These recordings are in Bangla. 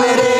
मेरे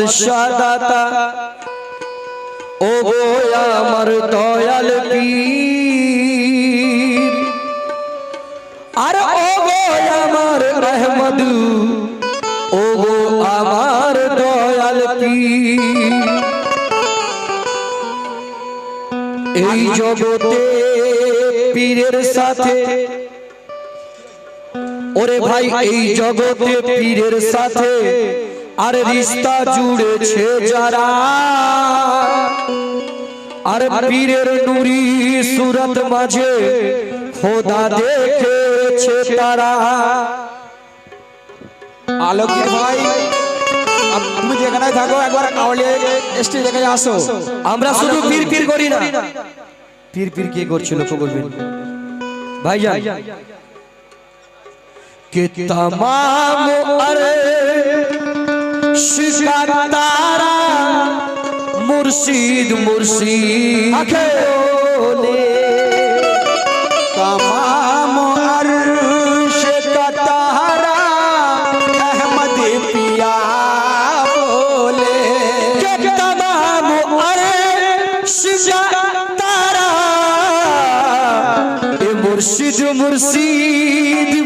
আহমদ ও গো আমার দয়াল পীর। আর ও গো আমার আহমদ ও গো আমার দয়াল পীর। এই জগতে পীরের সাথে, ওরে ভাই, এই জগতে পীরের সাথে আর রিস্তা জুড়েছে যারা। আর পীরের নুরি সুরত মাঝে খোদা দেখেছে তারা। আলমগীর ভাই তুমি যেখানে থাকো একবার কাউলিয়া স্টেজ আসো। আমরা শুধু পীর পীর করি না। পীর পীর কে করছে লক্ষ্য করবেন ভাই কে তামাম আরে শিকার তারা মুর্শিদ মুর্শিদ তারা মুর্শিদ মুর্শিদ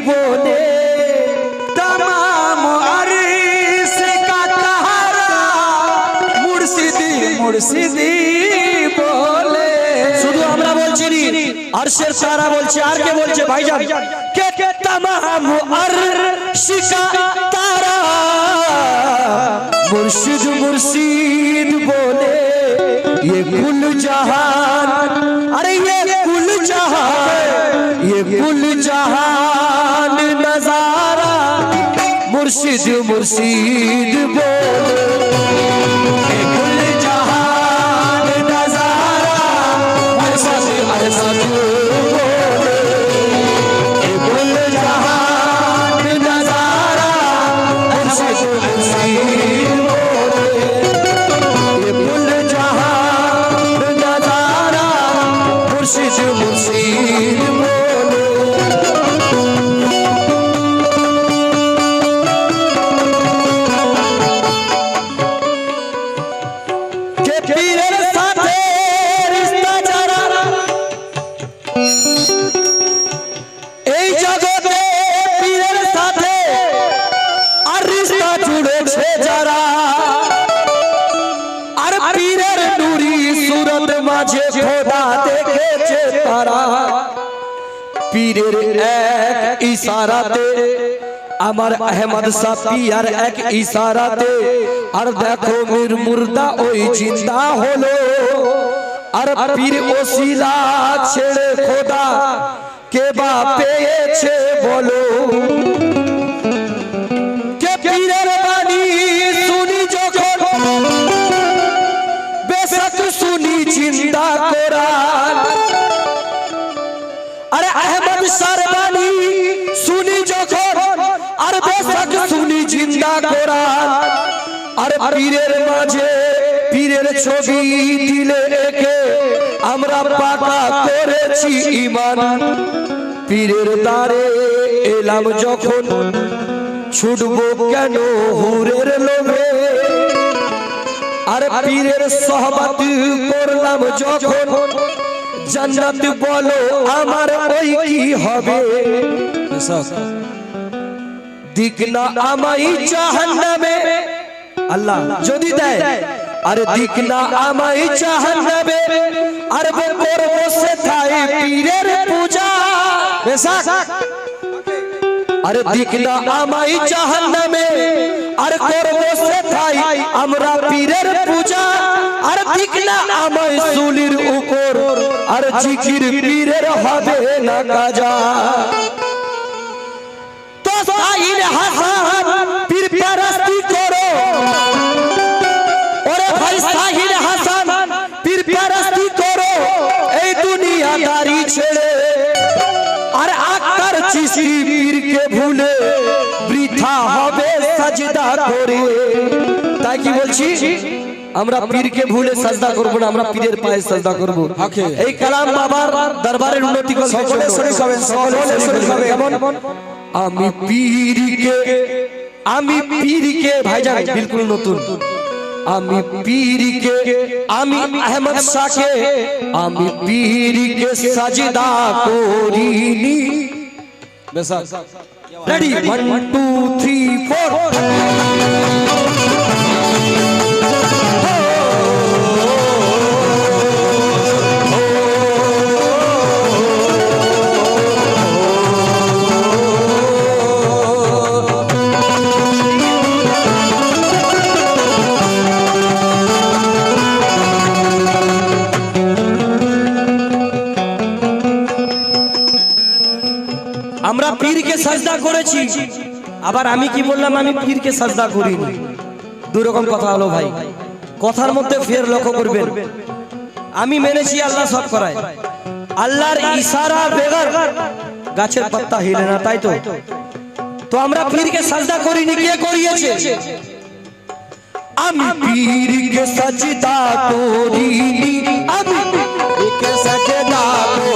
আরশের তারা বলছে আর কে বলছে ভাইজান কে কে तमाम अर्श का तारा मुर्शिद मुर्शिद बोले ये कुल जहान अरे ये कुल जहान ये कुल जहान नजारा मुर्शिद मुर्शिद बोले পীরের নুরি সুরত মাঝে খোদা দেখেছে তারা। পীরের এক ইশারাতে, আমার আহমদ সাপিয়ার এক ইশারাতে। আর দেখো মির মুর্দা ওই জিন্দা হলো। আর পীর ওসিলা ছেড়ে খোদা কে বা পেয়েছে বলো। চিন্তা কোরআন আরে আহমদ সারবানি শুনি যখন আর বেশক শুনি জিন্দা কোরআন আর পীরের মাঝে পীরের ছবি দিলে একে আমরা পাকা করেছি ইমান পীরের দ্বারে এলাম যখন ছুটবো কেন হুরের লোভে আর পীরের সহবত করলাম যখন জান্নাত বলো আমার ওই কি হবে? দিক না আমাই জাহান্নামে। আল্লাহ যদি দেয়। আরে দিক না আমাই জাহান্নামে। আর করব সেথায় পীরের পূজা। বেশাক আরে দিক না আমাই জাহান্নামে আর করব সেথায় আমরা পীরের পূজা আর দিক না আমাই সুলির উপর আর জিকির পীরের হবে না কাজা তো সাইল হাসান পীর পারস্তি চিসি পীরকে ভুলে বৃথা হবে সাজদা করে। তাই কি বলছি? আমরা পীরকে ভুলে সাজদা করব না আমরা পীরের পায়ে সাজদা করব। এই কালাম বাবার দরবারের উন্নতি করবে সকলে হবেন, সকলে আমি পীরকে আমি পীরকে ভাইজান বিলকুল নতুন। আমি পীরকে আমি আহমদ শাহকে আমি পীরকে সাজদা করিনি। બેસાક રેડી 1 2 3 4 পীরকে সাজদা করেছি। আবার আমি কি বললাম আমি পীরকে সাজদা করিনি? দুই রকম কথা হলো ভাই। কথার মধ্যে ফের লক্ষ্য করবেন। আমি মেনেছি আল্লাহ সব করায়। আল্লাহর ইশারা বেগার। গাছের পাতা হিলে না তাই তো? তো আমরা পীরকে সাজদা করিনি কে করিয়েছে? আমি পীরকে সাজদা করিনি। আমি পীরকে সাজদা করিনি।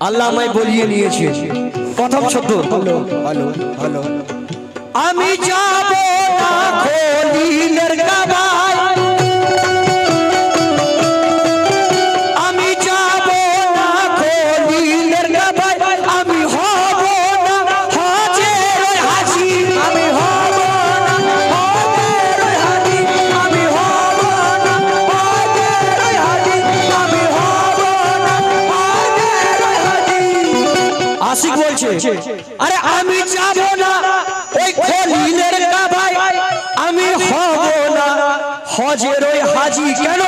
আল্লাহ আমায় বলিয়ে নিয়েছে। প্রথম শব্দ হলো হলো হলো আমি যাব না খলিলের কাবায় বলছে, আরে আমি যাব না, ওই খলিলের কাবায় আমি হব না। হজের ওই হাজি কেন?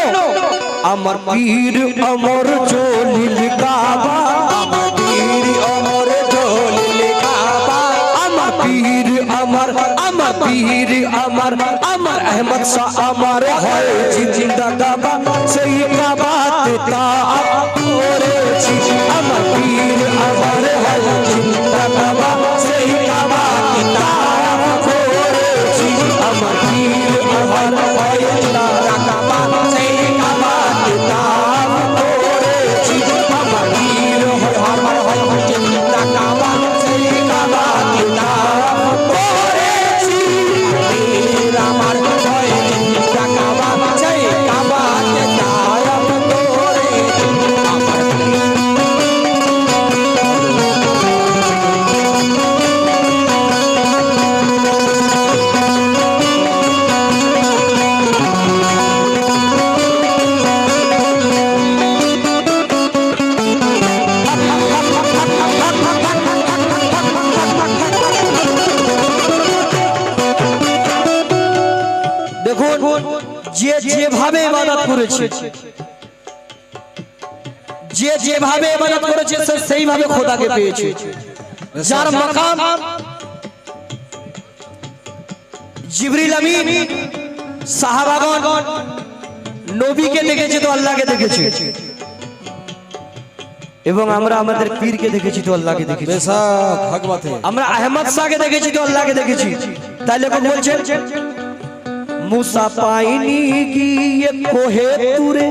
আমার পীর অমর জলিল কাবা, আমার পীর অমর জলিল কাবা, আমার পীর আমার আমার পীর আমার আমার আহমদ শাহ আমার হয় জিন্দা কাবা সেই কাবাতে তা ভাবে খোদাকে পেয়েছে। যার মাকাম জিবরিল আমিন সাহাবাগন নবীকে দেখেছে তো আল্লাহকে দেখেছে। এবং আমরা আমাদের পীরকে দেখেছি তো আল্লাহকে দেখেছি। আমরা আহমদ শাহকে দেখেছি তো আল্লাহকে দেখেছি। তাহলে কোন বলছেন মুসা পাইনি গিয়ে কোহে তুরে?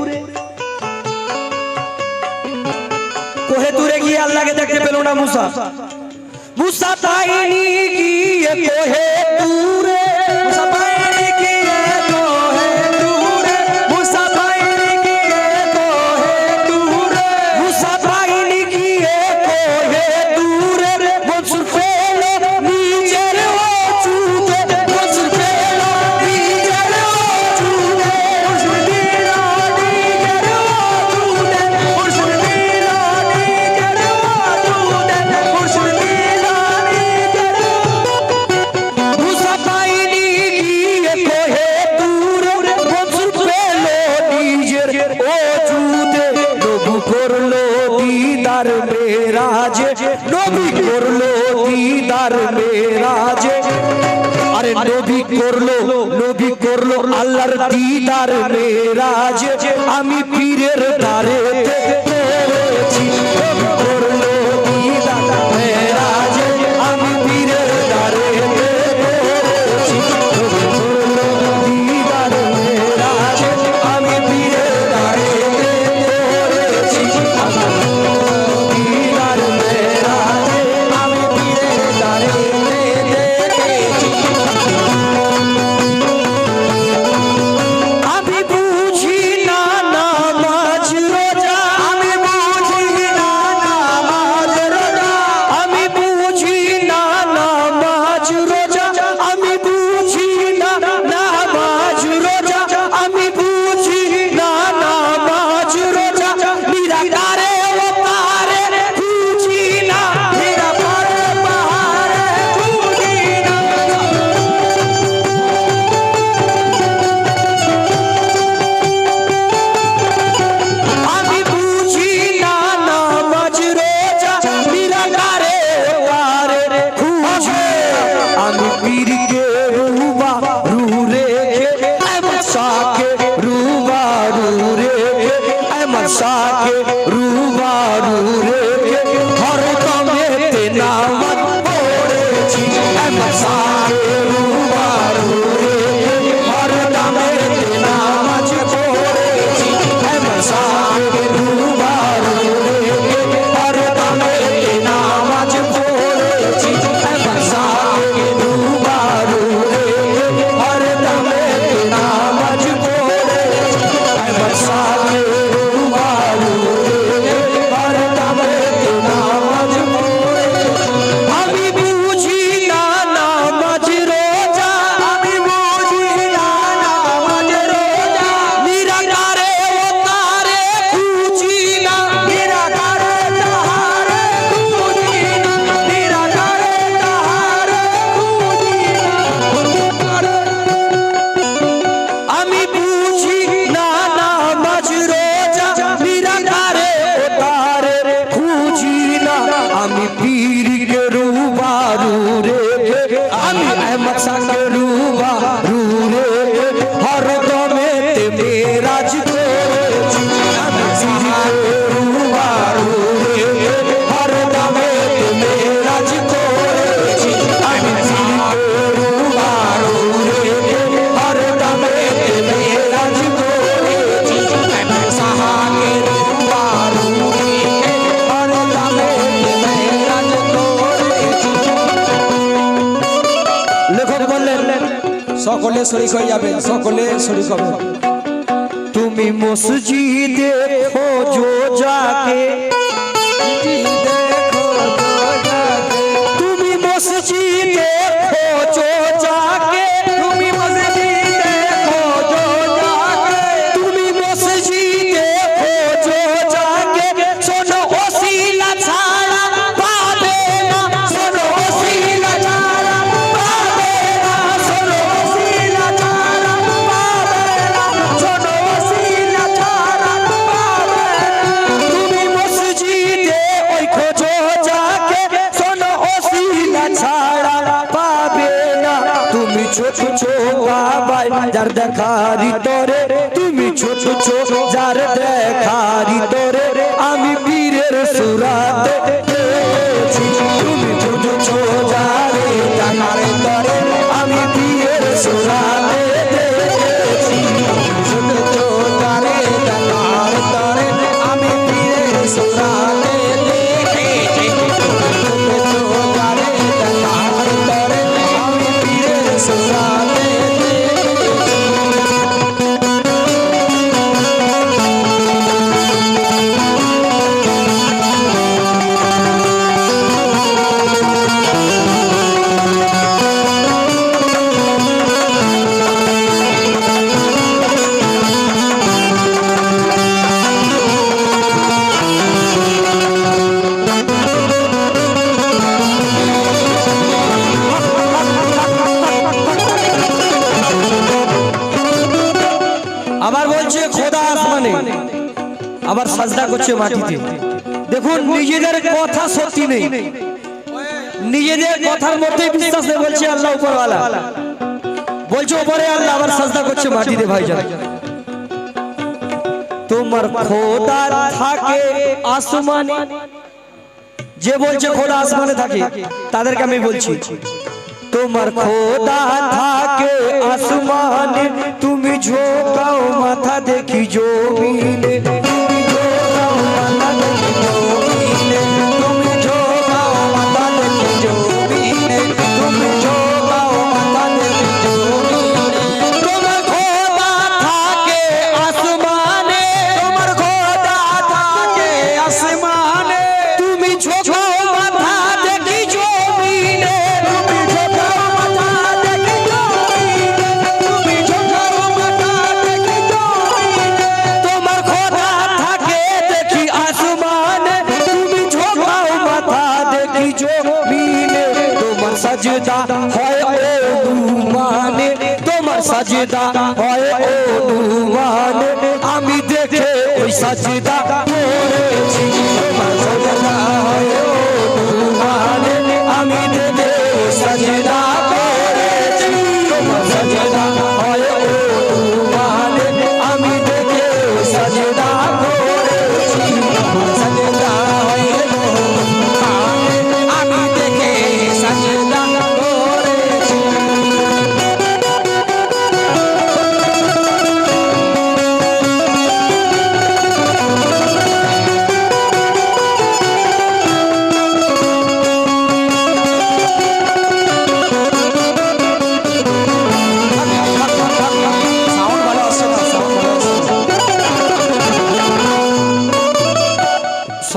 কোহে তুরে গিয়ে আল্লাহকে দেখতে পেল না মুসা। মুসা তাই গিয়ে কোহে তুরে দিদার মেরাজ আমি পীরের দারেতে সকলে শরিক হয়ে যাবেন সকলে শরিক হবেন তুমি মসজিদে দেখারি তরে তুমি ছোট ছোট যার দেখারি তরে আমি পীরের সুরা করছে মাটিতে। দেখুন নিজেদের কথা সত্যি নেই। নিজেদের কথার মধ্যে বিশ্বাস নেই বলছে আল্লাহ উপরওয়ালা। বলছে ওপরে আল্লাহ আবার সাজদা করছে মাটিতে ভাই যান তোমার খোদা থাকে আসমানে। যে বলছে খোদা আসমানে থাকে তাদেরকে আমি বলছি তোমার খোদা থাকে আসমানে। তুমি ঝোকাও মাথা দেখি জমিনে। দাদা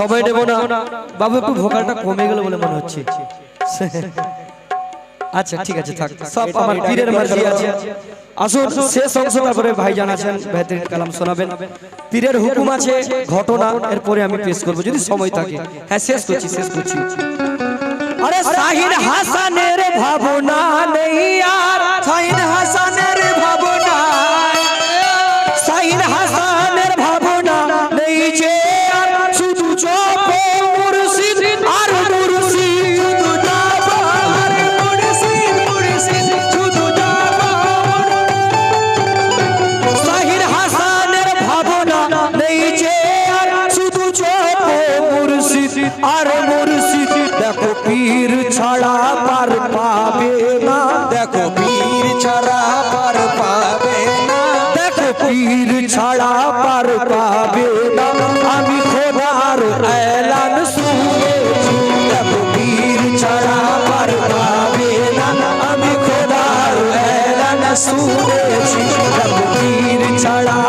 সবাই নেব না। বাবু একটু ভোকালটা কমে গেল বলে মনে হচ্ছে। আচ্ছা ঠিক আছে আচ্ছা, থাক। সব আমার পীরের মর্জি আছে। আসুন শেষ অংশ তারপরে ভাইজান আছেন বেহতরিন কালাম শোনাবেন। পীরের হুকুম আছে ঘটনা এরপরে আমি পেশ করব। যদি সময় থাকে। হ্যাঁ শেষ করছি শেষ করছি। আরে শাহিন হাসানের ভাবনা নেইয়া সুরেছি রঘুবীর ছাড়া